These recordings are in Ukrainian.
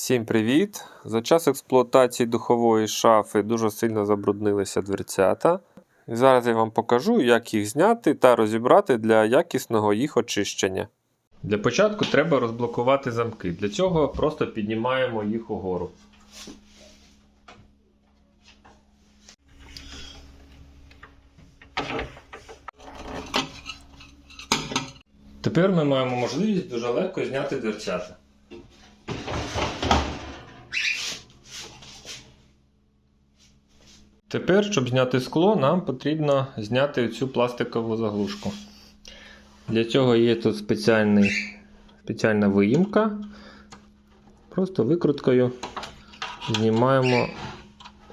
Всім привіт! За час експлуатації духової шафи дуже сильно забруднилися дверцята. Зараз я вам покажу, як їх зняти та розібрати для якісного їх очищення. Для початку треба розблокувати замки. Для цього просто піднімаємо їх угору. Тепер ми маємо можливість дуже легко зняти дверцята. Тепер, щоб зняти скло, нам потрібно зняти цю пластикову заглушку. Для цього є тут спеціальний, спеціальна виїмка. Просто викруткою знімаємо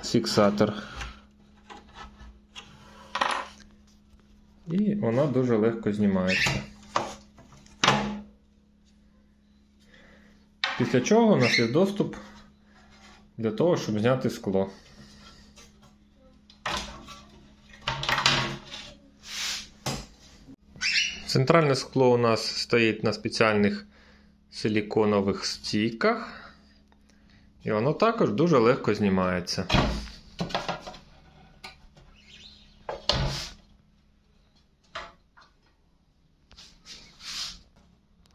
фіксатор. І вона дуже легко знімається. Після чого у нас є доступ для того, щоб зняти скло. Центральне скло у нас стоїть на спеціальних силіконових стійках. І воно також дуже легко знімається.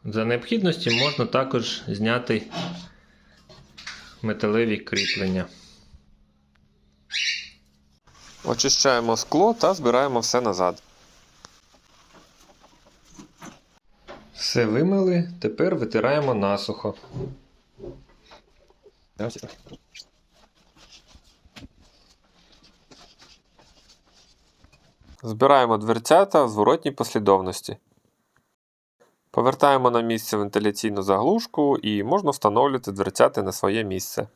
За необхідності можна також зняти металеві кріплення. Очищаємо скло та збираємо все назад. Все вимили, тепер витираємо насухо. Збираємо дверцята в зворотній послідовності. Повертаємо на місце вентиляційну заглушку і можна встановлювати дверцяти на своє місце.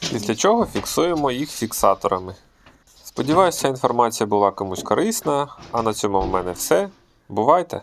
Після чого фіксуємо їх фіксаторами. Сподіваюся, інформація була комусь корисна, а на цьому в мене все. Бувайте!